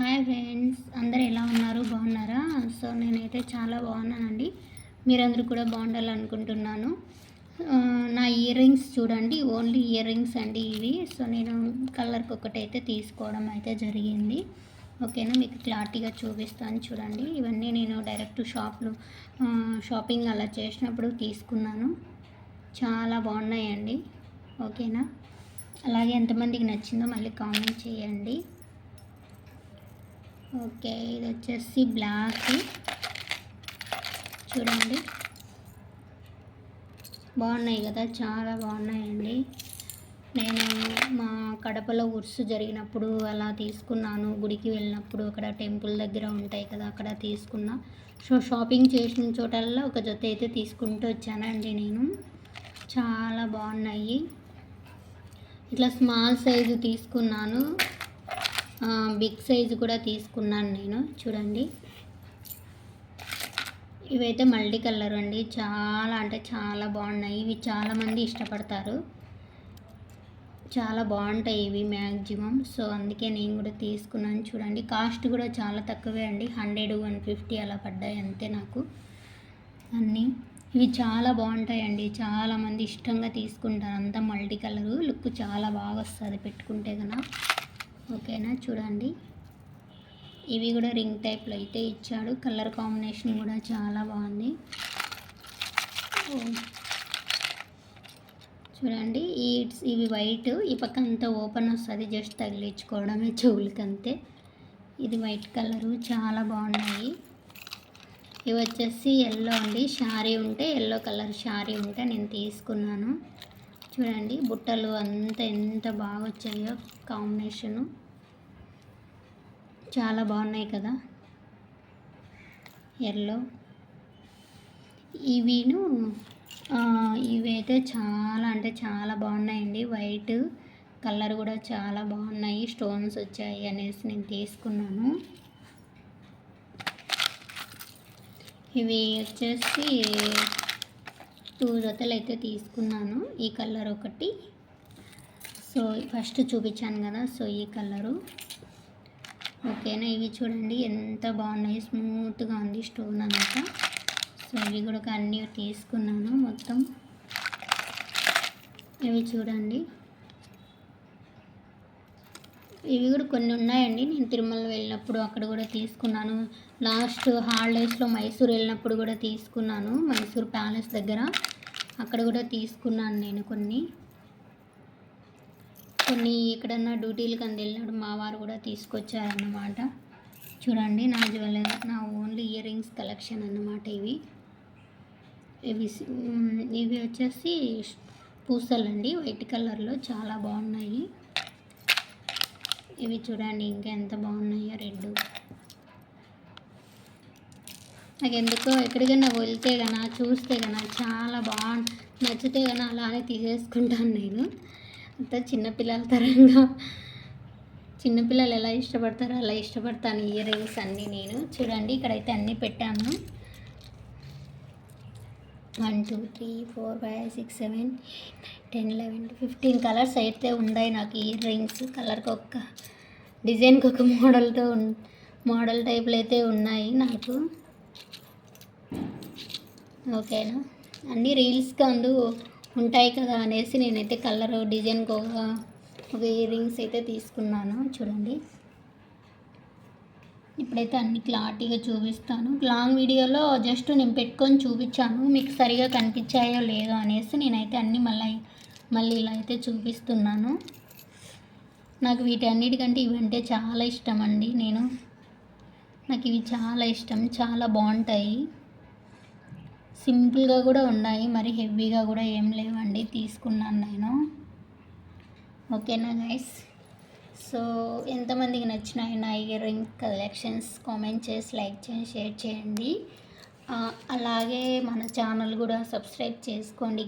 Hi friends అందరు ఎలా ఉన్నారు? బాగున్నారా? సో నేనైతే చాలా బాగున్నానండి. మీరందరూ కూడా బాగుండాలనుకుంటున్నాను. నా ఇయర్ రింగ్స్ చూడండి ఓన్లీ ఇయర్ రింగ్స్ అండి ఇవి. సో నేను కలర్కి ఒకటైతే తీసుకోవడం అయితే జరిగింది. ఓకేనా? మీకు క్లారిటీగా చూపిస్తాను చూడండి. ఇవన్నీ నేను డైరెక్ట్ షాప్లో షాపింగ్ అలా చేసినప్పుడు తీసుకున్నాను. చాలా బాగున్నాయండి. ఓకేనా? అలాగే ఎంతమందికి నచ్చిందో మళ్ళీ కామెంట్ చేయండి. ఓకే ఇది వచ్చేసి బ్లాక్ చూడండి. బాగున్నాయి కదా చాలా బాగున్నాయండి. నేను మా కడపలో ఉర్సు జరిగినప్పుడు అలా తీసుకున్నాను. గుడికి వెళ్ళినప్పుడు అక్కడ టెంపుల్ దగ్గర ఉంటాయి కదా అక్కడ తీసుకున్నా. సో షాపింగ్ చేసిన చోటల్లో ఒక జొత్త అయితే తీసుకుంటూ వచ్చానండి నేను. చాలా బాగున్నాయి. ఇట్లా స్మాల్ సైజు తీసుకున్నాను. బిగ్ సైజు కూడా తీసుకున్నాను నేను చూడండి. ఇవైతే మల్టీ కలర్ అండి. చాలా అంటే చాలా బాగున్నాయి. ఇవి చాలామంది ఇష్టపడతారు. చాలా బాగుంటాయి ఇవి మ్యాక్సిమం సో అందుకే నేను కూడా తీసుకున్నాను. చూడండి కాస్ట్ కూడా చాలా తక్కువే అండి. హండ్రెడ్ వన్ ఫిఫ్టీ అలా పడ్డాయి అంతే నాకు. అన్నీ. ఇవి చాలా బాగుంటాయండి. చాలామంది ఇష్టంగా తీసుకుంటారు. అంతా మల్టీ కలరు. లుక్ చాలా బాగా వస్తుంది పెట్టుకుంటే కనుక ఓకేనా? చూడండి. ఇవి కూడా రింగ్ టైప్లో అయితే ఇచ్చాడు. కలర్ కాంబినేషన్ కూడా చాలా బాగుంది. చూడండి. ఈ ఇవి వైట్. ఈ పక్క అంతా ఓపెన్ వస్తుంది. జస్ట్ తగిలించుకోవడమే చెవులకి అంతే ఇది వైట్ కలరు. చాలా బాగున్నాయి. ఇవి వచ్చేసి ఎల్లో అండి. షారీ ఉంటే ఎల్లో కలర్ శారీ ఉంటే నేను తీసుకున్నాను. చూడండి బుట్టలు అంత ఎంత బాగా వచ్చాయో కాంబినేషను. చాలా బాగున్నాయి కదా. ఎల్లో. ఇవిను ఇవైతే చాలా అంటే చాలా బాగున్నాయండి. వైట్ కలర్ కూడా చాలా బాగున్నాయి. స్టోన్స్ వచ్చాయి అనేసి నేను తీసుకున్నాను. ఇవి వచ్చేసి టూ జతలు అయితే తీసుకున్నాను. ఈ కలర్ ఒకటి. సో ఫస్ట్ చూపించాను కదా సో ఈ కలరు. ఓకేనా? ఇవి చూడండి ఎంత బాగున్నాయి. స్మూత్గా ఉంది స్టోన్ అనమాట సో ఇవి కూడా అన్నీ తీసుకున్నాను మొత్తం. ఇవి చూడండి. ఇవి కూడా కొన్ని ఉన్నాయండి. నేను తిరుమల వెళ్ళినప్పుడు అక్కడ కూడా తీసుకున్నాను. లాస్ట్ హాలిడేస్లో మైసూర్ వెళ్ళినప్పుడు కూడా తీసుకున్నాను. మైసూర్ ప్యాలెస్ దగ్గర అక్కడ కూడా తీసుకున్నాను నేను కొన్ని. కొన్ని ఎక్కడన్నా డ్యూటీలకు అంది వెళ్ళినప్పుడు మా వారు కూడా తీసుకొచ్చారన్నమాట. చూడండి నా జ్యువెలరీ నా ఓన్లీ ఇయర్ రింగ్స్ కలెక్షన్ అన్నమాట ఇవి. ఇవి ఇవి వచ్చేసి పూసలండి. వైట్ కలర్లో చాలా బాగున్నాయి. ఇవి చూడండి ఇంకా ఎంత బాగున్నాయో రెండు. నాకు ఎందుకో ఎక్కడికైనా వెళ్తే కన్నా చూస్తే కన్నా చాలా బాగు నచ్చితే కన్నా అలానే తీసేసుకుంటాను నేను. అంత చిన్నపిల్లల తరంగా. చిన్నపిల్లలు ఎలా ఇష్టపడతారో అలా ఇష్టపడతాను ఇయర్ రింగ్స్ అన్నీ నేను. చూడండి ఇక్కడైతే అన్నీ పెట్టాను. One two three four five six seven ten eleven fifteen colours అయితే ఉన్నాయి నాకు ఇయర్ రింగ్స్. కలర్కి ఒక డిజైన్కి ఒక మోడల్తో మోడల్ టైప్లు అయితే ఉన్నాయి నాకు. ఓకేనా? అన్నీ రీల్స్గా అందు ఉంటాయి కదా అనేసి నేనైతే కలర్ డిజైన్కి ఒక ఒక ఇయర్ రింగ్స్ అయితే తీసుకున్నాను. చూడండి. ఇప్పుడైతే అన్ని క్లారిటీగా చూపిస్తాను. లాంగ్ వీడియోలో జస్ట్ నేను పెట్టుకొని చూపించాను. మీకు సరిగా కనిపించాయో లేదో అనేసి నేనైతే అన్నీ మళ్ళీ మళ్ళీ ఇలా అయితే చూపిస్తున్నాను. నాకు వీటన్నిటికంటే ఇవంటే చాలా ఇష్టం అండి నేను. నాకు ఇవి చాలా ఇష్టం. చాలా బాగుంటాయి. సింపుల్గా కూడా ఉన్నాయి. మరి హెవీగా కూడా ఏం లేవండి. తీసుకున్నాను నేను. ఓకేనా గైస్? సో ఎంతమందికి నచ్చినాయి నా ఇయర్ రింగ్ కలెక్షన్స్ కామెంట్ చేసి లైక్ చేయండి షేర్ చేయండి. అలాగే మన ఛానల్ కూడా సబ్స్క్రైబ్ చేసుకోండి